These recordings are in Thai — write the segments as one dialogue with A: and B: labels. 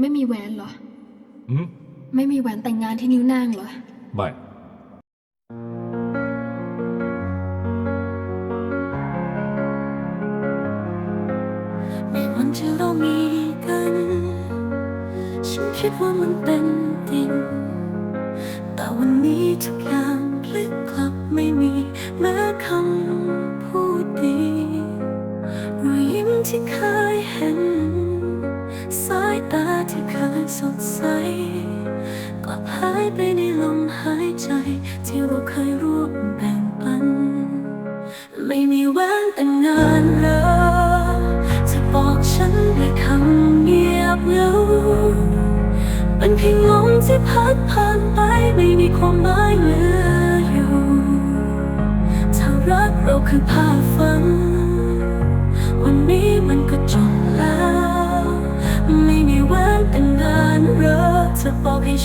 A: ไม่มีแหวนเหรอ
B: อืม
A: ไม่มีแหวนแต่งงานที่นิ้วนางเหรอ
B: ไม่
C: ในวันที่เรามีกัน ฉันคิดว่ามันเป็นจริงแต่วันนี้ทุกอย่างพลิกกลับไม่มีแม้คำพูดดี รอยยิ้มที่เคยเห็นสายตา ที่เคยสดใสกลับหายไปในลมหายใจ ที่เราเคยร่วมแบ่งปัน ไม่มีแหวนแต่งงานเลยจะบอกฉันด้วยคำเงียบเหงาเป็นเพียงลมที่พัดผ่านไปไม่มีความหมายเหลืออยู่ถ้ารักเราคือภาพฝันวันนี้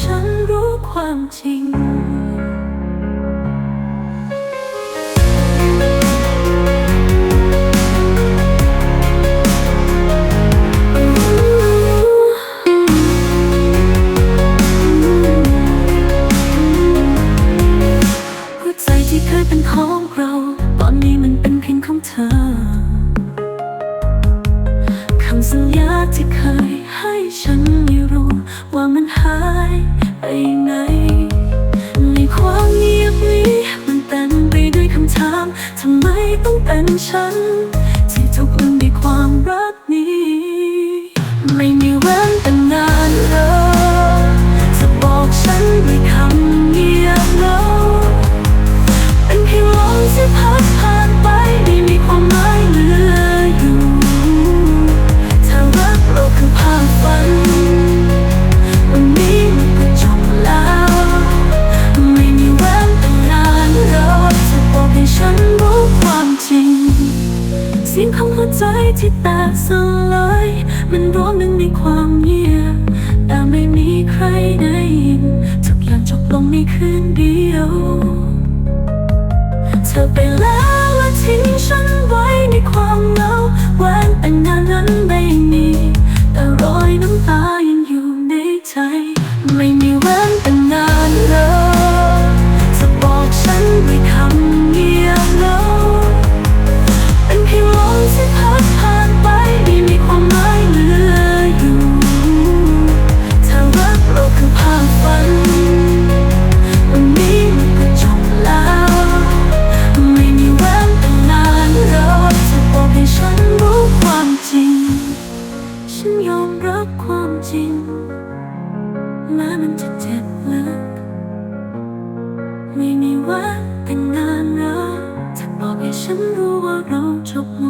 C: ฉันรู้ความจริงหัวใจที่เคยเป็นของเรา ตอนนี้มันเป็นเพียงของเธอ คำสัญญาที่เคยให้ฉัน ว่ามันหายไปไหน ในความเงียบนี้มันเต็มไปด้วยคำถามทำไมต้องเป็นฉัน ที่ถูกลืมด้วยความรักนี้ ไม่มี สียงของหัวใจที่แตกสลายมันร้องหนึ่งในความเงียบแต่ไม่มีใครได้ยินทุกอย่างจบลงในคืนเดียว เธอไปแล้วและทิ้งฉันไว้ในความเหงาแหวนแต่งงานนั้นไม่มีแต่รอยน้ำตายังอยู่ในใจ ไม่มีแหวนแต่งงาน ไม่มีแ